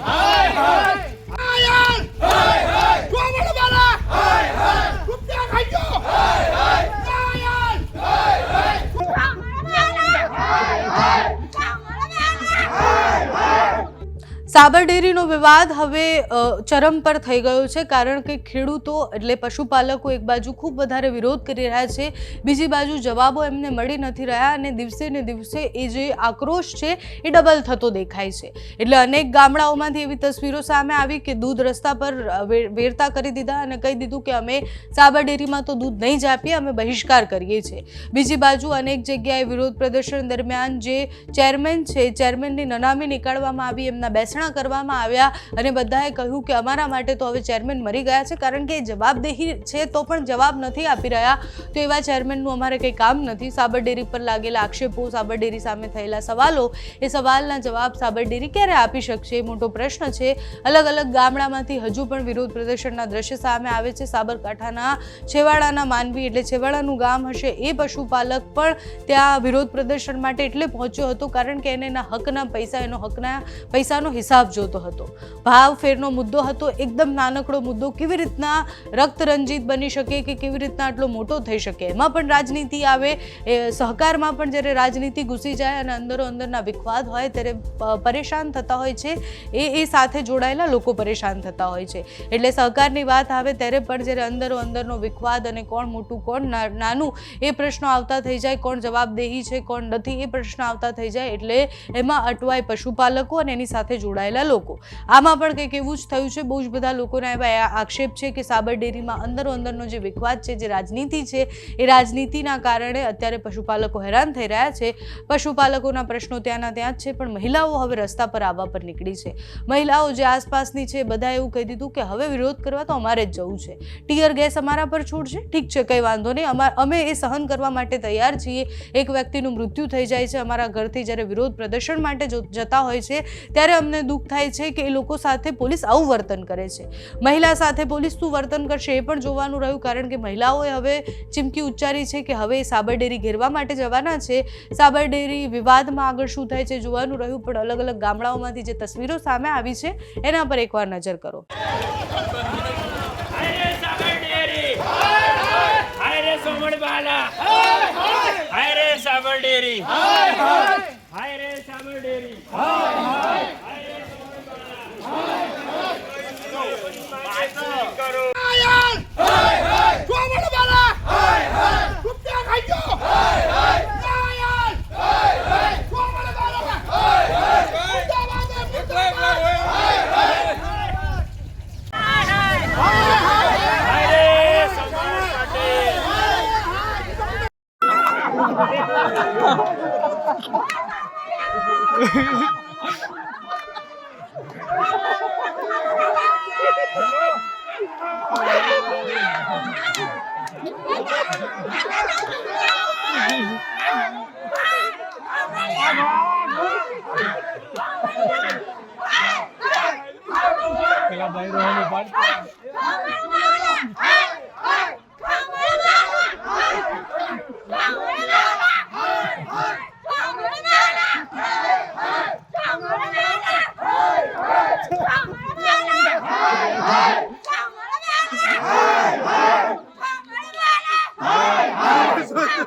はい。સાબર ડેરીનો વિવાદ હવે ચરમ પર થઈ ગયો છે. કારણ કે ખેડૂતો એટલે પશુપાલકો એક બાજુ ખૂબ વધારે વિરોધ કરી રહ્યા છે. બીજી બાજુ જવાબો એમને મળી નથી રહ્યા અને દિવસે ને દિવસે એ જે આક્રોશ છે એ ડબલ થતો દેખાય છે. એટલે અનેક ગામડાઓમાંથી એવી તસવીરો સામે આવી કે દૂધ રસ્તા પર વેરતા કરી દીધા અને કહી દીધું કે અમે સાબર ડેરીમાં તો દૂધ નહીં જ આપીએ, અમે બહિષ્કાર કરીએ છીએ. બીજી બાજુ અનેક જગ્યાએ વિરોધ પ્રદર્શન દરમિયાન જે ચેરમેન છે, ચેરમેનની નનામી નીકાળવામાં આવી, એમના બેસણા કરવામાં આવ્યા અને બધાએ કહ્યું કે અમારા માટે તો હવે ચેરમેન મરી ગયા છે, કારણ કે જવાબદેહી છે તો પણ જવાબ નથી આપી રહ્યા. તો એવા ચેરમેનનું અમારે કંઈ કામ નથી. સાબર ડેરી પર લાગેલા આક્ષેપો, સાબર ડેરી સામે થયેલા સવાલો, એ સવાલના જવાબ સાબર ડેરી ક્યારે આપી શકશે? એ મોટો પ્રશ્ન છે. અલગ અલગ ગામડામાંથી હજુ પણ વિરોધ પ્રદર્શનના દ્રશ્ય સામે આવે છે. સાબરકાંઠાના છેવાડાના માનવી એટલે છેવાડાનું ગામ હશે એ પશુપાલક પણ ત્યાં વિરોધ પ્રદર્શન માટે એટલે પહોંચ્યો હતો, કારણ કે એને એના હકના પૈસા, એનો હકના પૈસાનો હિસાબ જોતો હતો. ભાવ ફેરનો મુદ્દો હતો. એકદમ નાનકડો મુદ્દો. કેવી રીતના રક્ત રંજિત બની શકે કે કેવી રીતના આટલો મોટો થઈ શકે? એમાં પણ રાજનીતિ આવે. એ સહકારમાં પણ જ્યારે રાજનીતિ ઘૂસી જાય અને અંદરો અંદરના વિખવાદ હોય ત્યારે પરેશાન થતા હોય છે. એ એ સાથે જોડાયેલા લોકો પરેશાન થતા હોય છે. એટલે સહકારની વાત આવે ત્યારે પણ જ્યારે અંદરો અંદરનો વિખવાદ અને કોણ મોટું, કોણ નાનું, એ પ્રશ્નો આવતા થઈ જાય. કોણ જવાબદેહી છે, કોણ નથી, એ પ્રશ્ન આવતા થઈ જાય. એટલે એમાં અટવાય પશુપાલકો અને એની સાથે જોડાયેલા લોકો. આમાં પણ કંઈક એવું જ થયું છે. બહુ જ બધા લોકોના એવા આક્ષેપ છે કે સાબર ડેરીમાં અંદરો અંદરનો જે વિખવાદ છે, જે રાજનીતિ છે, એ રાજનીતિના કારણે અત્યારે પશુપાલકો હેરાન થઈ રહ્યા છે. પશુપાલકોના પ્રશ્નો ત્યાંના ત્યાં જ છે, પણ મહિલાઓ હવે રસ્તા પર આવવા પર નીકળી છે. મહિલાઓ જે આસપાસની છે બધા એવું કહી દીધું કે હવે વિરોધ કરવા તો અમારે જ જવું છે. ટીયર ગેસ અમારા પર છૂટશે ઠીક છે, કંઈ વાંધો નહીં. અમા, અમે એ સહન કરવા માટે તૈયાર છીએ. એક વ્યક્તિનું મૃત્યુ થઈ જાય છે અમારા ઘરથી જ્યારે વિરોધ પ્રદર્શન માટે જતા હોય છે, ત્યારે અમને દુઃખ થાય છે કે એ લોકો સાથે પોલીસ આવું વર્તન કરે છે. મહિલા સાથે પોલીસ શું વર્તન કરશે એ પણ જોવાનું રહ્યું કારણ કે મહિલાઓએ હવે ચીમકી ઉચ્ચારી છે કે હવે એ સાબર ડેરી ઘેરવા માટે જવાના છે. સાબર ડેરી વિવાદમાં આગળ શું થાય છે જોવાનું રહ્યું, પણ અલગ અલગ ગામડાઓમાંથી જે તસવીરો સામે આવી છે, એના પર એકવાર નજર કરો. હાય પેલા ભાઈ રોહની પાડ